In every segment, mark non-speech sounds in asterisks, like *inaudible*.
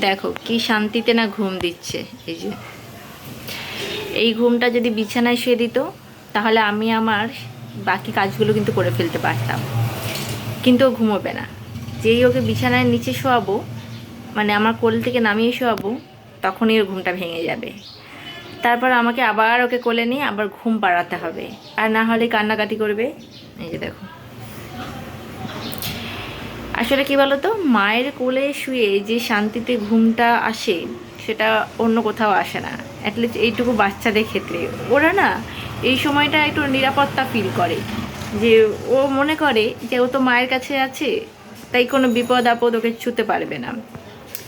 দেখো, কি শান্তিতে না ঘুম দিচ্ছে, এই যে। এই ঘুমটা যদি বিছানায় শুয়ে দিত, তাহলে আমি আমার বাকি কাজগুলো কিন্তু করে ফেলতে পারতাম। কিন্তু ও ঘুমোবে না। যেই ওকে বিছানায় নিচে শোয়াবো মানে আমার কোল থেকে নামিয়ে শোয়াবো, তখনই ওর ঘুমটা ভেঙে যাবে। তারপর আমাকে আবার ওকে কোলে নিয়ে আবার ঘুম পাড়াতে হবে। আর না হলে কান্নাকাটি করবে। এই যে দেখো। আসলে কি বলতো? মায়ের কোলে শুয়ে যে শান্তিতে ঘুমটা আসে, সেটা অন্য কোথাও আসে না। অ্যাটলিস্ট এইটুকু বাচ্চাদের ক্ষেত্রে। ওরা না, এই সময়টা একটু নিরাপত্তা ফিল করে। যে ও মনে করে যে ও তো মায়ের কাছে আছে, তাই কোনো বিপদ আপদ ওকে ছুতে পারবে না।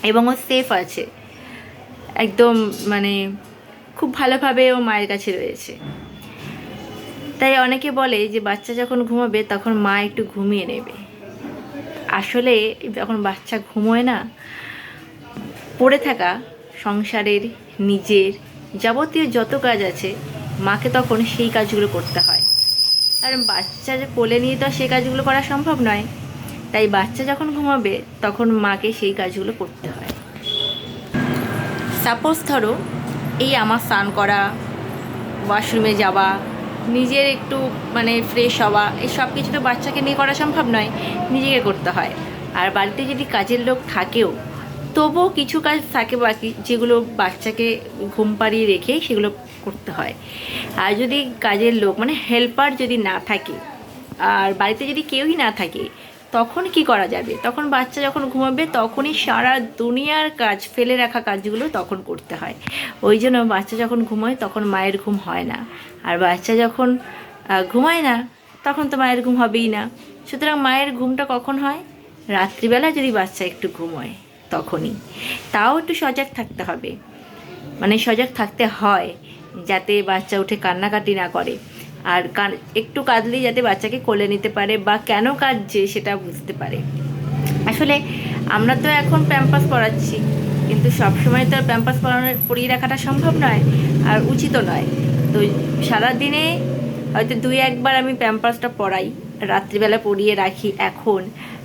এবং ও সেফ আছে। একদম মানে খুব ভালোভাবে ও মায়ের কাছে রয়েছে। তাই অনেকে বলে যে বাচ্চা যখন ঘুমাবে, তখন মা একটু ঘুমিয়ে নেবে। আসলে যখন বাচ্চা ঘুমোয় না, পড়ে থাকা সংসারের নিজের যাবতীয় যত কাজ আছে, মাকে তখন সেই কাজগুলো করতে হয়। কারণ বাচ্চা যে কোলে নিয়ে তো সেই কাজগুলো করা সম্ভব নয়। তাই বাচ্চা যখন ঘুমাবে, তখন মাকে সেই কাজগুলো করতে হয়। সাপোজ ধরো, এই আমার স্নান করা ওয়াশরুমে যাওয়া নিজের একটু মানে ফ্রেশ হওয়া, এই সব কিছু তো বাচ্চাকে নিয়ে করা সম্ভব নয়, নিজেকে করতে হয়। আর বাড়িতে যদি কাজের লোক থাকেও, তবুও কিছু কাজ থাকে বাকি, যেগুলো বাচ্চাকে ঘুম পাড়িয়ে রেখে সেগুলো করতে হয়। আর যদি কাজের লোক মানে হেল্পার যদি না থাকে, আর বাড়িতে যদি কেউই না থাকে তখন কি করা যাবে? তখন বাচ্চা যখন ঘুমাবে, তখনই সারা দুনিয়ার কাজ, ফেলে রাখা কাজগুলো তখন করতে হয়। ওই জন্য বাচ্চা যখন ঘুমোয়, তখন মায়ের ঘুম হয় না। আর বাচ্চা যখন ঘুমায় না, তখন তো মায়ের ঘুম হবেই না। সুতরাং মায়ের ঘুমটা কখন হয়? রাত্রিবেলা যদি বাচ্চা একটু ঘুমোয়, তখনই। তাও একটু সজাগ থাকতে হবে। মানে সজাগ থাকতে হয়, যাতে বাচ্চা উঠে কান্নাকাটি না করে। আর একটু কাঁদলেই যাতে বাচ্চাকে কোলে নিতে পারে বা কেন কাঁদছে সেটা বুঝতে পারে। আসলে আমরা তো এখন প্যাম্পাস পড়াচ্ছি, কিন্তু সবসময় তো আর প্যাম্পাস পড়ানো পরিয়ে রাখাটা সম্ভব নয় আর উচিতও নয়। তো সারাদিনে হয়তো দুই একবার আমি প্যাম্পাসটা পড়াই, রাত্রিবেলা পরিয়ে রাখি এখন।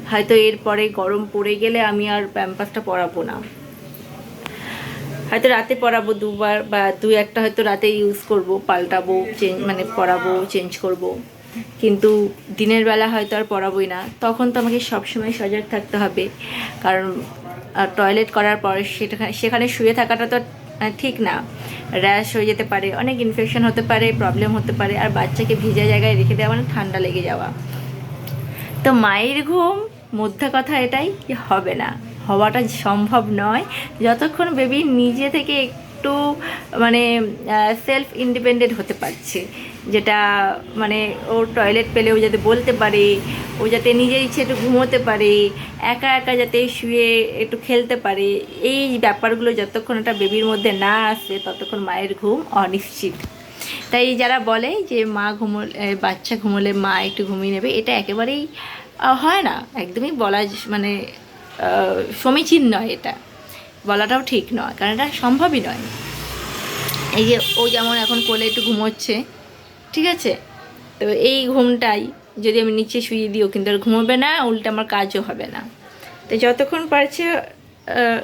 হয়তো এরপরে গরম পড়ে গেলে আমি আর প্যাম্পাসটা পরাবো না। হয়তো রাতে পরাবো দুবার বা দুই একটা হয়তো রাতে ইউজ করব, পাল্টাবো চেঞ্জ মানে পরাবো চেঞ্জ করব। কিন্তু দিনের বেলা হয়তো আর পরাবোই না। তখন তো আমাকে সবসময় সজাগ থাকতে হবে। কারণ টয়লেট করার পরে সেটা সেখানে শুয়ে থাকাটা তো ঠিক না। র্যাশ হয়ে যেতে পারে, অনেক ইনফেকশন হতে পারে প্রবলেম হতে পারে, আর বাচ্চাকে ভিজা জায়গায় রেখে দেওয়া মানে ঠান্ডা লেগে যাওয়া। তো মায়ের ঘুম, মধ্যে কথা এটাই হবে না। হওয়াটা সম্ভব নয়। যতক্ষণ বেবি নিজে থেকে একটু মানে সেলফ ইন্ডিপেন্ডেন্ট হতে পারছে, যেটা মানে ও টয়লেট পেলে ও যাতে বলতে পারে, ও যাতে নিজের ইচ্ছে একটু ঘুমোতে পারে, একা একা যাতে শুয়ে একটু খেলতে পারে, এই ব্যাপারগুলো যতক্ষণ একটা বেবির মধ্যে না আসে, ততক্ষণ মায়ের ঘুম অনিশ্চিত। তাই যারা বলে যে মা ঘুমোলে বাচ্চা ঘুমোলে মা একটু ঘুমিয়ে নেবে, এটা একেবারেই হয় না। একদমই বলা মানে সমীচীন নয় এটা। বলাটাও ঠিক নয়, কারণ এটা সম্ভবই নয়। এই যে ও যেমন এখন কোলে একটু ঘুমোচ্ছে, ঠিক আছে? তো এই ঘুমটাই যদি আমি নিচে শুয়ে দিও কিন্তু আর ঘুমোবে না, উল্টে আমার কাজও হবে না। তো যতক্ষণ পারছে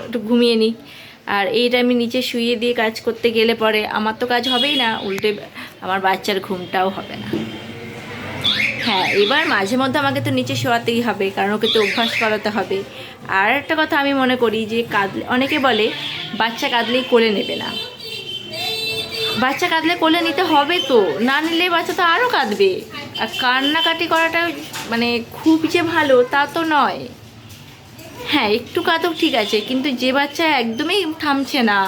একটু ঘুমিয়ে নিই আর এইটা আমি নিচে শুয়ে দিয়ে কাজ করতে গেলে পরে আমার তো কাজ হবেই না, উল্টে আমার বাচ্চার ঘুমটাও হবে না। হ্যাঁ এবার মাঝে মধ্যে আমাকে তো নিচে শোয়াতেই হবে, কারণ ওকে তো অভ্যাস করাতে হবে। আর একটা কথা আমি মনে করি যে কাঁদলে, অনেকে বলে বাচ্চা কাঁদলেই কোলে নেবে না। বাচ্চা কাঁদলে কোলে নিতে হবে তো, না নিলে বাচ্চা তো আরও কাঁদবে। আর কান্নাকাটি করাটা মানে খুব যে ভালো তা তো নয়। হ্যাঁ একটু কাঁদুক ঠিক আছে, কিন্তু যে বাচ্চা একদমই থামছে না,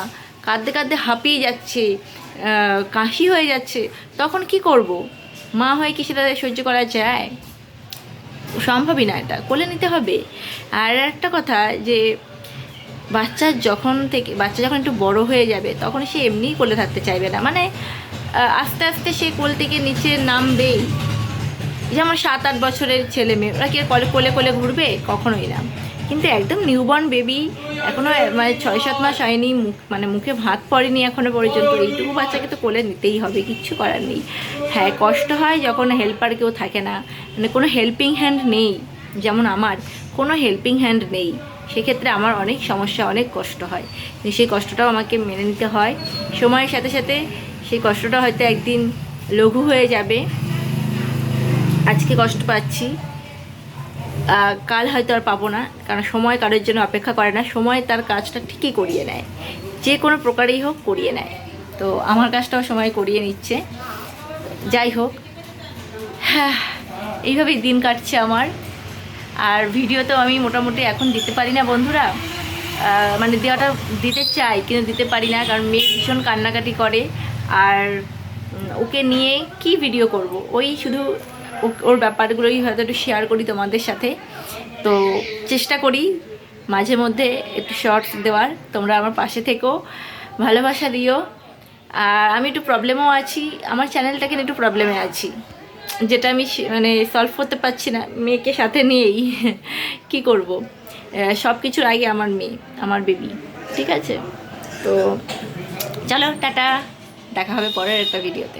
কাঁদতে কাঁদতে হাঁপিয়ে যাচ্ছে কাশি হয়ে যাচ্ছে, তখন কি করব? মা হয়ে কি সেটা সহ্য করা যায়? সম্ভবই না এটা, কোলে নিতে হবে। আর একটা কথা যে, বাচ্চা যখন থেকে, বাচ্চা যখন একটু বড় হয়ে যাবে, তখন সে এমনিই কোলে থাকতে চাইবে না। মানে আস্তে আস্তে সে কোল থেকে নিচে নামবেই। যেমন সাত আট বছরের ছেলে মেয়ে, ওরা কি কোলে কোলে কোলে ঘুরবে? কখনোই না। কিন্তু একদম নিউবর্ন বেবি এখনও মানে ছয় সাত মাস হয়নি, মুখ মানে মুখে ভাত পড়েনি এখনও পর্যন্ত। এইটুকু বাচ্চাকে তো কোলে নিতেই হবে, কিচ্ছু করার নেই। হ্যাঁ কষ্ট হয় যখন হেল্পার কেউ থাকে না। মানে কোনো হেল্পিং হ্যান্ড নেই, যেমন আমার, কোনো হেল্পিং হ্যান্ড নেই। সেক্ষেত্রে আমার অনেক সমস্যা, অনেক কষ্ট হয়। সেই কষ্টটাও আমাকে মেনে নিতে হয়। সময়ের সাথে সাথে সেই কষ্টটা হয়তো একদিন লঘু হয়ে যাবে। আজকে কষ্ট পাচ্ছি। কাল হয়তো আর পাবো না, কারণ সময় কারোর জন্য অপেক্ষা করে না। সময় তার কাজটা ঠিকই করিয়ে নেয়। যে কোনো প্রকারেই হোক করিয়ে নেয়। তো আমার কাজটাও সময় করিয়ে নিচ্ছে। যাই হোক হ্যাঁ এইভাবেই দিন কাটছে আমার। আর ভিডিও তো আমি মোটামুটি এখন দিতে পারি না বন্ধুরা। মানে দেওয়াটা দিতে চাই, কিন্তু দিতে পারি না, কারণ মেয়ে ভীষণ কান্নাকাটি করে। আর ওকে নিয়ে কি ভিডিও করব? ওই শুধু ওর ব্যাপারগুলোই হয়তো একটু শেয়ার করি তোমাদের সাথে। তো চেষ্টা করি মাঝে মধ্যে একটু শর্টস দেওয়ার। তোমরা আমার পাশে থেকো। ভালোবাসা দিও। আর আমি একটু প্রবলেমও আছি। আমার চ্যানেলটা কিন্তু একটু প্রবলেমে আছি। যেটা আমি মানে সলভ করতে পারছি না। মেয়েকে সাথে নিয়েই *laughs* কি করব? সব কিছুর আগে আমার মেয়ে, আমার বেবি ঠিক আছে? তো চলো, টাটা। দেখা হবে পরের একটা ভিডিওতে